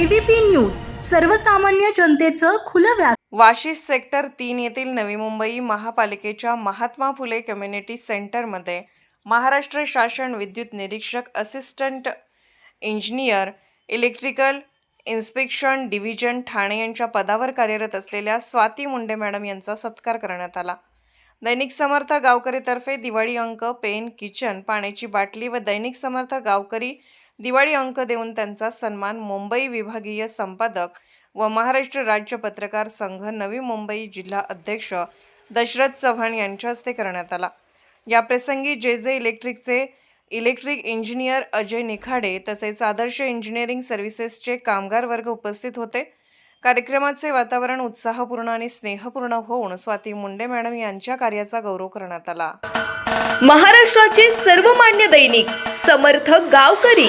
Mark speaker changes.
Speaker 1: ABP news सर्वसामान्य जनतेचं खुलं व्यास
Speaker 2: वाशी सेक्टर तीन येथील नवी मुंबई महापालिकेच्या महात्मा फुले कम्युनिटी सेंटरमध्ये महाराष्ट्र शासन विद्युत निरीक्षक assistant engineer electrical inspection division Thane यांच्या पदावर कार्यरत असलेल्या स्वाती मुंडे मॅडम यांचा सत्कार करण्यात आला. दैनिक समर्थ गावकरीतर्फे दिवाळी अंक पेन किचन पाण्याची बाटली व दैनिक समर्थ गावकरी दिवाळी अंक देऊन त्यांचा सन्मान मुंबई विभागीय संपादक व महाराष्ट्र राज्य पत्रकार संघ नवी मुंबई जिल्हा अध्यक्ष दशरथ चव्हाण यांच्या हस्ते करण्यात आला. याप्रसंगी जे जे इलेक्ट्रिकचे इलेक्ट्रिक इंजिनियर अजय निखाडे तसेच आदर्श इंजिनिअरिंग सर्व्हिसेसचे कामगार वर्ग उपस्थित होते. कार्यक्रमाचे वातावरण उत्साहपूर्ण आणि स्नेहपूर्ण होऊन स्वाती मुंडे मॅडम यांच्या कार्याचा गौरव करण्यात आला.
Speaker 3: महाराष्ट्राचे सर्वमान्य दैनिक समर्थ गावकरी.